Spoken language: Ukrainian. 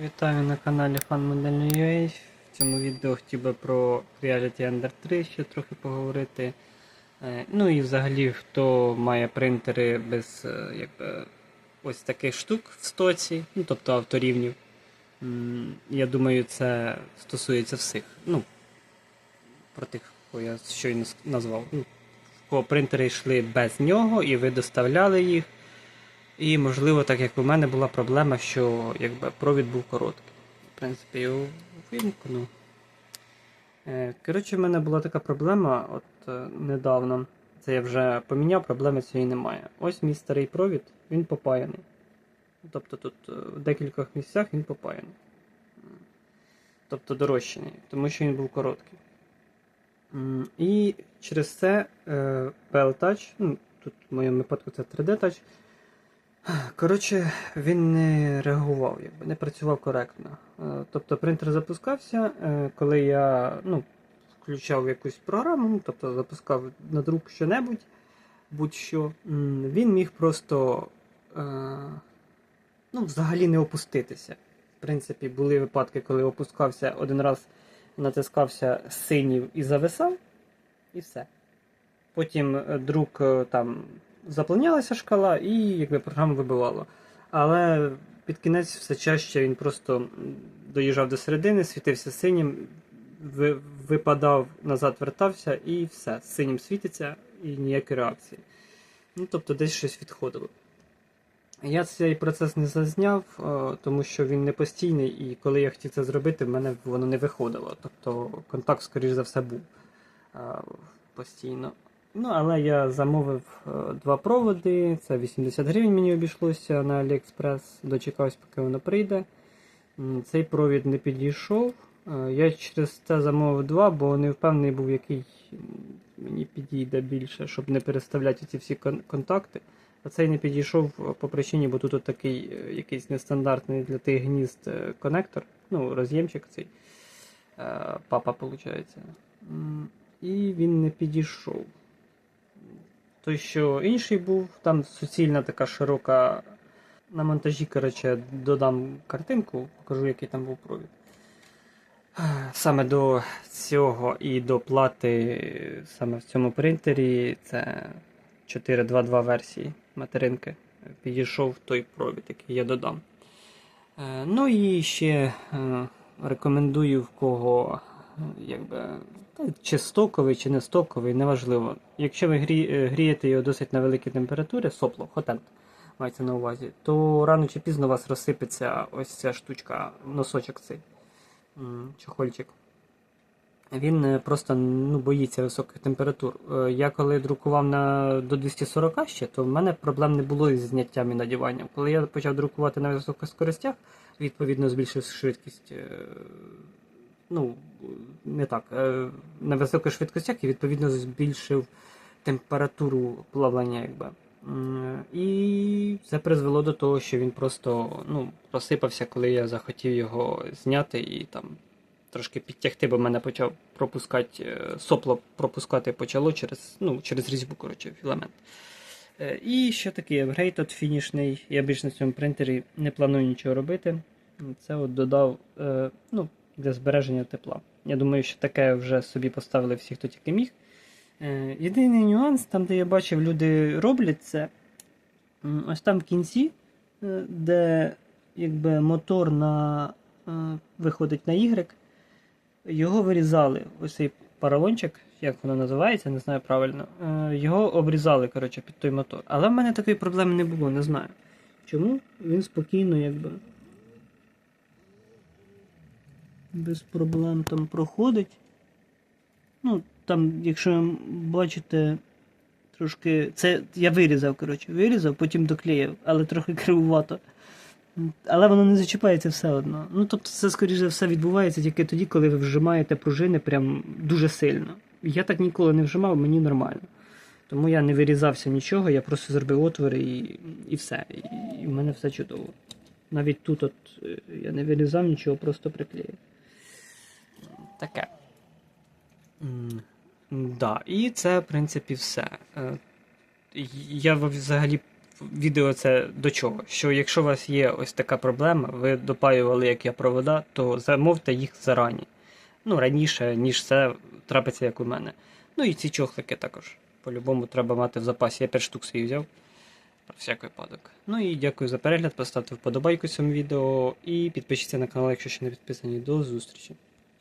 Вітаю на каналі FunModel.ua. В цьому відео хотів би про Reality Ender 3 ще трохи поговорити. Е, Ну і взагалі, хто має принтери без е, якби, ось таких штук в стоці, ну тобто авторівнів. Я думаю, це стосується всіх. Ну, про тих, кого я щойно назвав. Ну, кого принтери йшли без нього, і ви доставляли їх. І, можливо, так як у мене була проблема, що якби провід був короткий. В принципі, його вимкну. Е, Коротше, в мене була така проблема от е, недавно. Це я вже поміняв, проблеми цієї немає. Ось мій старий провід, він попаяний. Тобто тут е, в декількох місцях він попаяний. Тобто дорощений, тому що він був короткий. І через це PL Touch, ну, тут в моєму випадку це 3D Touch, Коротше, він не реагував, якби не працював коректно. Е, Тобто принтер запускався, е, коли я ну, включав якусь програму, тобто запускав на друк що-небудь, будь-що, він міг просто е, ну, взагалі не опуститися. В принципі, були випадки, коли опускався один раз, натискався синів і зависав, і все. Потім друк там заповнялася шкала і якби програма вибивала. Але під кінець все чаще він просто доїжджав до середини, світився синім, випадав, назад вертався і все. Синім світиться і ніякої реакції. Ну, тобто десь щось відходило. Я цей процес не зазняв, е, тому що він не постійний, і коли я хотів це зробити, в мене воно не виходило. Тобто контакт, скоріш за все, був е, постійно. Ну, але я замовив е, два проводи. Це 80 гривень мені обійшлося на AliExpress. Дочекався, поки воно прийде. Цей провід не підійшов. Е, Я через це замовив два, бо не впевнений був, який мені підійде більше, щоб не переставляти ці всі кон- контакти. А цей не підійшов е, по причині, бо тут от такий якийсь нестандартний для тих гнізд конектор, ну, роз'ємчик цей. Папа, виходить. І він не підійшов. Той, що інший був, там суцільна така широка. На монтажі, коротше, додам картинку, покажу, який там був провід. Саме до цього і до плати саме в цьому принтері це 4.2.2 версії материнки. Підійшов той провід, який я додам. Е, Ну і ще е, рекомендую в кого е, якби, чи стоковий, чи не стоковий, неважливо. Якщо ви грі, е, грієте його досить на великій температурі, сопло, хотент мається на увазі, то рано чи пізно у вас розсипеться ось ця штучка, носочок цей чохольчик. Він е, просто ну, боїться високих температур. Е, Я коли друкував на до 240 ще, то в мене проблем не було із зняттям і надіванням. Коли я почав друкувати на високих скоростях, відповідно збільшив швидкість. Ну, не так. е, На високих швидкостях і відповідно збільшив температуру плавлення, якби. І це призвело до того, що він просто ну, розсипався, коли я захотів його зняти і там трошки підтягти, бо мене почав пропускати, е, сопло пропускати почало через, ну, через різьбу, коротше, філамент. Е, І ще такий апгрейд от фінішний. Я більш на цьому принтері не планую нічого робити. Це от додав ну, для збереження тепла. Я думаю, що таке вже собі поставили всі, хто тільки міг. Е, Єдиний нюанс, там, де я бачив, люди роблять це. Ось там в кінці, е, де якби мотор на, е, виходить на Y, його вирізали. Ось цей паралончик, як воно називається, не знаю правильно. Його обрізали коротше, під той мотор. Але в мене такої проблеми не було, не знаю. Чому? Він спокійно, якби. Без проблем там проходить. Ну, там, якщо бачите, трошки. Це я вирізав, коротше, вирізав, потім доклеїв, але трохи кривувато. Але воно не зачіпається все одно. Ну, тобто, це, скоріше за все, відбувається тільки тоді, коли ви вжимаєте пружини прям дуже сильно. Я так ніколи не вжимав, мені нормально. Тому я не вирізався нічого, я просто зробив отвори і, і все. І, і в мене все чудово. Навіть тут от е, я не вирізав нічого, просто приклеїв. Таке. М, Да, і це, в принципі, все. Е, Я взагалі відео це до чого? Що якщо у вас є ось така проблема, ви допаювали, як я провода, то замовте їх зарані. Ну, раніше, ніж це трапиться, як у мене. Ну і ці чохлики також. По-любому треба мати в запасі. Я 5 штук свій взяв. Про всяк випадок. Ну і дякую за перегляд. Поставте вподобайку цьому відео і підпишіться на канал, якщо ще не підписані. До зустрічі.